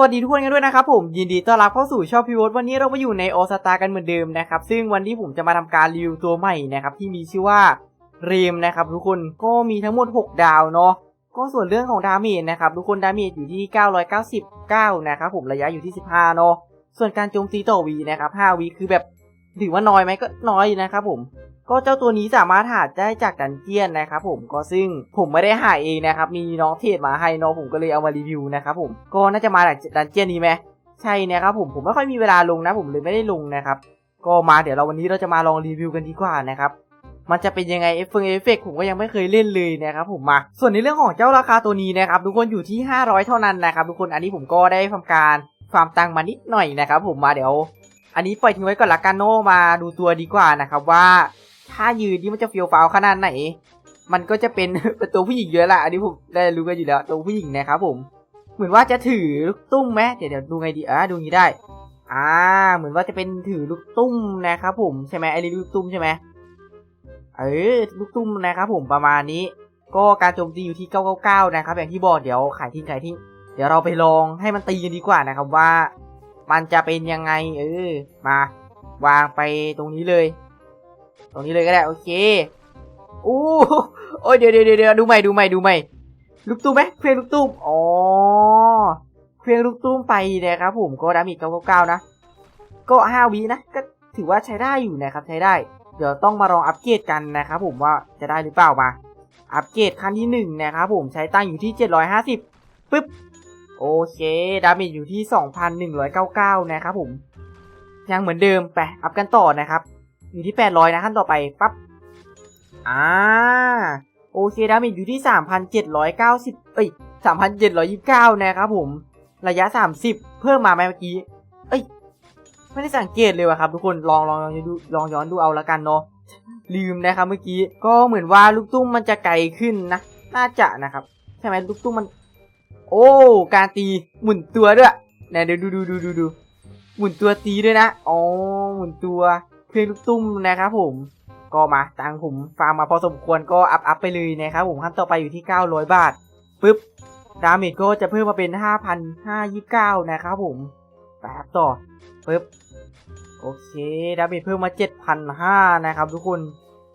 วัสดีทุกคนกันด้วยนะครับผมยินดีต้อนรับเข้าสู่ช่องพิววันนี้เรามาอยู่ในโอสตากันเหมือนเดิมนะครับซึ่งวันที่ผมจะมาทำการรีวิวตัวใหม่นะครับที่มีชื่อว่าเรมนะครับทุกคนก็มีทั้งหมด 6 ดาวเนาะก็ส่วนเรื่องของดาเมจนะครับทุกคนดาเมจอยู่ที่ 999 นะครับผมระยะอยู่ที่ 15 เนาะส่วนการโจมตีต่อวีนะครับ5วีคือแบบถือว่าน้อยไหมก็น้อยนะครับผม ก็เจ้าตัวนี้สามารถหาได้จากดันเจียนนะครับผมก็ซึ่งผมไม่ได้หาเองนะครับมีน้องเทรดมาให้น้องผมก็เลยเอามารีวิวนะครับผมก็น่าจะมาจากดันเจียนนี้ไหมใช่นะครับผมผมไม่ค่อยมีเวลาลงนะ ผมเลยไม่ได้ลงนะครับก็มาเดี๋ยวเราวันนี้เราจะมาลองรีวิวกันดีกว่านะครับมันจะเป็นยังไงเอฟเฟกต์เอฟเฟกผมก็ยังไม่เคยเล่นเลยนะครับผมมา ส่วนในเรื่องของเจ้าราคาตัวนี้นะครับทุกคนอยู่ที่ 500 เท่านั้นนะครับทุกคนอันนี้ผมก็ได้ทำการฟามตังมานิดหน่อยนะครับผมมาเดี๋ยว อันนี้ปล่อยทิ้งไว้ก่อนละกันโนมาดูตัวดีกว่านะครับว่า ถ้ายืนนี่มันจะเฟียวฟ้าวขนาดไหน มันก็จะเป็นเป็นตัวผู้หญิงเยอะละอันนี้ผมได้รู้กันอยู่แล้วตัวผู้หญิงนะครับผม เหมือนว่าจะถือลูกตุ้มไหมเดี๋ยวเดี๋ยวดูไงดีอะดูงี้ได้ อ่า เหมือนว่าจะเป็นถือลูกตุ้มนะครับผมใช่ไหมไอ้ลูกตุ้มใช่ไหมเออลูกตุ้มนะครับผมประมาณนี้ ก็การโจมตีอยู่ที่ 999 นะครับ อย่างที่บอกเดี๋ยวขายทิ้งขายทิ้งเดี๋ยวเราไปลองให้มันตีกันดีกว่านะครับว่า มันจะเป็นยังไง เออ มาวางไปตรงนี้เลย ตรงนี้เลยก็ได้โอเคอู้โอ้ยเดี๋ยวเดี๋ยวเดี๋ยวดูใหม่ดูใหม่ดูใหม่ลูกตุ้มไหมเพลงลูกตุ้มอ๋อเพลงลูกตุ้มไปนะครับผมก็ดามิเก้าเก้านะ ก็ห้าวินะก็ถือว่าใช้ได้อยู่นะครับใช้ได้ เดี๋ยวต้องมาลองอัปเกรดกันนะครับผมว่าจะได้หรือเปล่ามา อัปเกรดขั้นที่หนึ่งนะครับผมใช้ตั้งอยู่ที่เจ็ดร้อยห้าสิบปึ๊บโอเค ดาเมจอยู่ที่สองพันหนึ่งร้อยเก้าเก้านะครับผม ยังเหมือนเดิม ไป อัพกันต่อนะครับ อยู่ที่ 800 นะขั้นต่อไปปั๊บอ่าโอเคดาเมจอยู่ที่ 3,790 เอ้ย 3,729 นะครับผม ระยะ 30 เพิ่มมาไหมเมื่อกี้ เอ้ย ไม่ได้สังเกตเลยว่ะครับ ทุกคนลองลองลองดูลองย้อนดูเอาละกันเนาะลืมนะครับเมื่อกี้ก็เหมือนว่าลูกตุ้มมันจะไกลขึ้นนะน่าจะนะครับ ใช่ไหมลูกตุ้มมัน โอ้ การตีหมุนตัวด้วยไหนเดี๋ยวดูดูดูดูดูหมุนตัวตีด้วยนะอ๋อหมุนตัว เพลงลูกตุ้มนะครับผมก็มาตังค์ผมฟาร์มมาพอสมควรก็อัพอัพไปเลยนะครับผมขั้นต่อไปอยู่ที่ 900 บาทปึ๊บดาเมจก็จะเพิ่มมาเป็น 5,529 นะครับผมแป๊บต่อปึ๊บโอเคดาเมจเพิ่มมา 7,500 นะครับทุกคน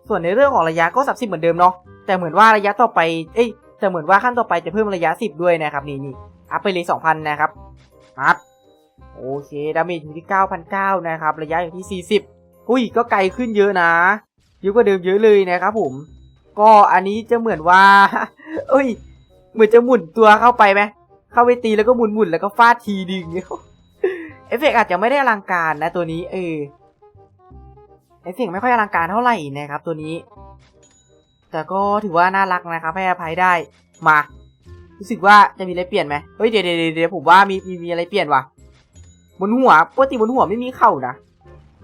ส่วนในเรื่องของระยะก็ 30 เหมือนเดิมเนาะแต่เหมือนว่าระยะต่อไปเอ้ยแต่เหมือนว่าขั้นต่อไปจะเพิ่มระยะ 10 ด้วยนะครับนี่นี่อัพไปเลย 2,000 นะครับอัพโอเคดาเมจอยู่ที่ 9,900 นะครับระยะอยู่ที่ 40 อุ้ยก็ไกลขึ้นเยอะนะเยอะกว่าเดิมเยอะเลยนะครับผม ก็อันนี้จะเหมือนว่า เอ้ย เหมือนจะหมุนตัวเข้าไปไหมเข้าไปตีแล้วก็หมุนหมุนแล้วก็ฟาดทีดึงเอฟเฟกต์อาจจะไม่ได้อลังการนะตัวนี้ เออเอฟเฟกต์ไม่ค่อยอลังการเท่าไหร่นะครับ ตัวนี้ แต่ก็ถือว่าน่ารักนะครับให้อภัยได้มารู้สึกว่าจะมีอะไรเปลี่ยนไหมเฮ้ยเดี๋ยวเดี๋ยวเดี๋ยวผมว่ามีมีมีอะไรเปลี่ยนว่ะบนหัวปกติบนหัวไม่มีเข่านะ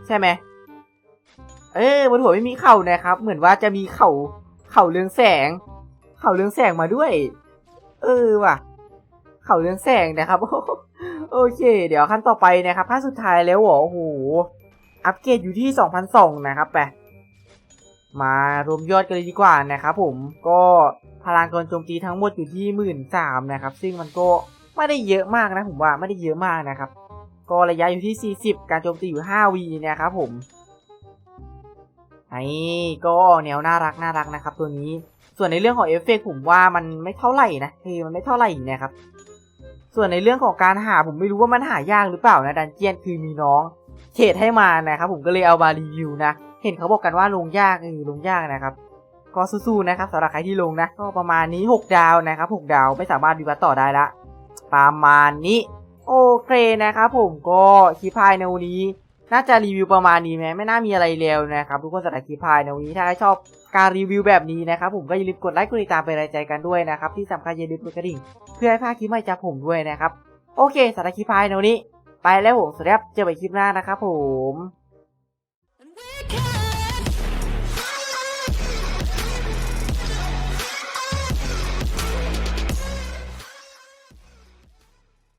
ใช่ไหม เอ้บนหัวไม่มีเข่านะครับ เหมือนว่าจะมีเข่าเข่าเรืองแสง เข่าเรืองแสงมาด้วย เออว่ะ เข่าเรืองแสงนะครับโอเค เดี๋ยวขั้นต่อไปนะครับขั้นสุดท้ายแล้วโอ้โหอัปเกรดอยู่ที่2,002นะครับไปมารวมยอดกันเลยดีกว่านะครับผมก็พลังการโจมตีทั้งหมดอยู่ที่หมื่นสามนะครับ ซึ่งมันก็ไม่ได้เยอะมากนะผมว่าไม่ได้เยอะมากนะครับ ก็ระยะอยู่ที่ 40 การโจมตีอยู่5วีนะครับผม ไอ้ก็แนวน่ารักน่ารักนะครับตัวนี้ ส่วนในเรื่องของเอฟเฟกผมว่ามันไม่เท่าไหร่นะคือมันไม่เท่าไหร่นะครับ ส่วนในเรื่องของการหาผมไม่รู้ว่ามันหายากหรือเปล่านะดันเจียนคือมีน้องเขตให้มานะครับผมก็เลยเอามารีวิวนะ เห็นเขาบอกกันว่าลงยากเออลงยากนะครับก็สู้ๆนะครับสำหรับใครที่ลงนะ ก็ประมาณนี้ 6 ดาวนะครับ 6 ดาวไม่สามารถวิวัฒน์ต่อได้ละประมาณนี้ โอเคนะครับผมก็คลิปพายในวันนี้ น่าจะรีวิวประมาณนี้ไหมไม่น่ามีอะไรเร็วนะครับทุกคนสำหรับคลิปพายในวันนี้ถ้าใครชอบการรีวิวแบบนี้นะครับผมก็อย่าลืมกดไลค์กดติดตามเป็นแรงใจกันด้วยนะครับที่สำคัญอย่าลืมกดกระดิ่ง เพื่อให้พลาดคลิปใหม่จากผมด้วยนะครับ โอเคสำหรับคลิปพายในวันนี้ ไปแล้วผมสวัสดีครับเจอกันคลิปหน้านะครับผม